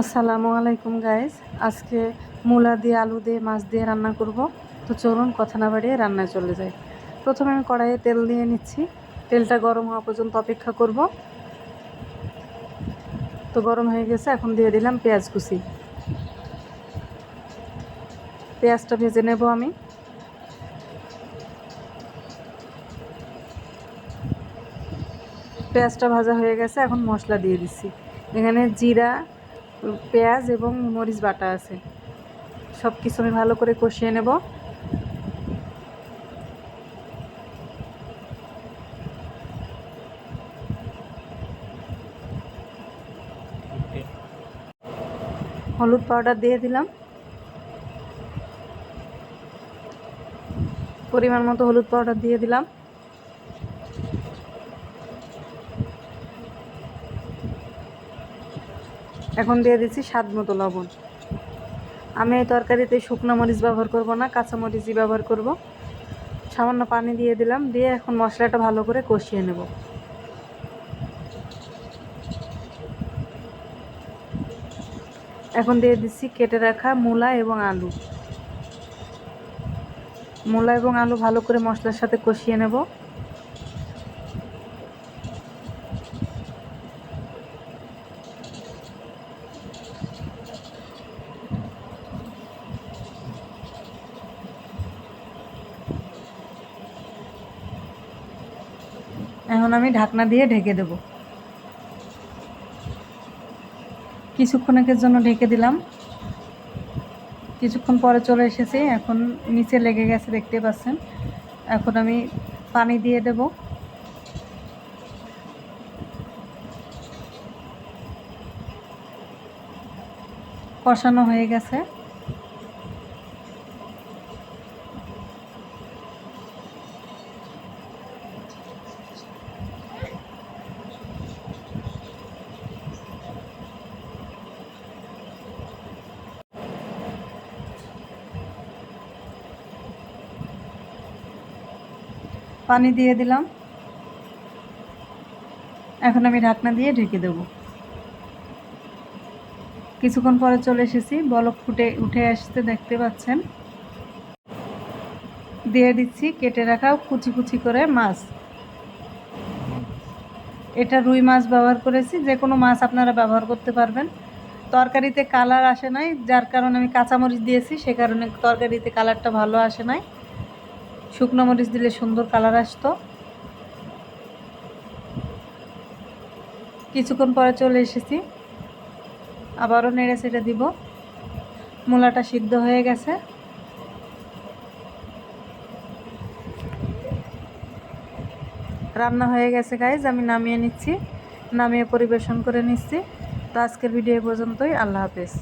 আসসালামু আলাইকুম গাইস আজকে মূলা দিয়ে আলু দিয়ে, মাছ দিয়ে রান্না করব। তো চলুন, কথা না বাড়িয়ে রান্নায় চলে যাই। প্রথমে আমি কড়াইয়ে তেল দিয়ে নিচ্ছি। তেলটা গরম হওয়া পর্যন্ত অপেক্ষা করব। তো গরম হয়ে গেছে, এখন দিয়ে দিলাম পেঁয়াজ কুচি। পেঁয়াজটা ভেজে নেব আমি। পেঁয়াজটা ভাজা হয়ে গেছে, এখন মশলা দিয়ে দিচ্ছি। এখানে জিরা পেঁয়াজ এবং মরিচ বাটা আছে। সব কিছু আমি ভালো করে কষিয়ে নেব। হলুদ পাউডার দিয়ে দিলাম। পরিমাণ মতো হলুদ পাউডার দিয়ে দিলাম। এখন দিয়ে দিচ্ছি স্বাদ মতো লবণ। আমি এই তরকারিতে শুকনো মরিচ ব্যবহার করব না, কাঁচা মরিচই ব্যবহার করব। সামান্য পানি দিয়ে দিলাম, দিয়ে এখন মশলাটা ভালো করে কষিয়ে নেব। এখন দিয়ে দিচ্ছি কেটে রাখা মূলা এবং আলু। মূলা এবং আলু ভালো করে মশলার সাথে কষিয়ে নেব। এখন আমি ঢাকনা দিয়ে ঢেকে দেব। কিছুক্ষণের জন্য ঢেকে দিলাম। কিছুক্ষণ পরে চলে এসেছি, এখন নিচে লেগে গেছে, দেখতে পাচ্ছেন। এখন আমি পানি দিয়ে দেব। কষানো হয়ে গেছে। পানি দিয়ে দিলাম। এখন আমি ঢাকনা দিয়ে ঢেকে দেব। কিছুক্ষণ পরে চলে এসেছি। বলক ফুটে, উঠে আসতে দেখতে পাচ্ছেন। দিয়ে দিচ্ছি কেটে রাখা কুচি কুচি করে মাছ। এটা রুই মাছ ব্যবহার করেছি। যে কোনো মাছ আপনারা ব্যবহার করতে পারবেন। তরকারিতে কালার আসে নাই, যার কারণে আমি কাঁচামরিচ দিয়েছি। সে কারণে তরকারিতে কালারটা ভালো আসে নাই। শুকনো মরিচ দিলে সুন্দর কালার আসতো। কিছুক্ষণ পরে চলে এসেছি। আবারও নেড়ে সেটে দিব। মূলাটা সিদ্ধ হয়ে গেছে। রান্না হয়ে গেছে গাইজ আমি নামিয়ে নিচ্ছি। নামিয়ে পরিবেশন করে নিচ্ছি। তো আজকের ভিডিও পর্যন্তই। আল্লাহ হাফেজ।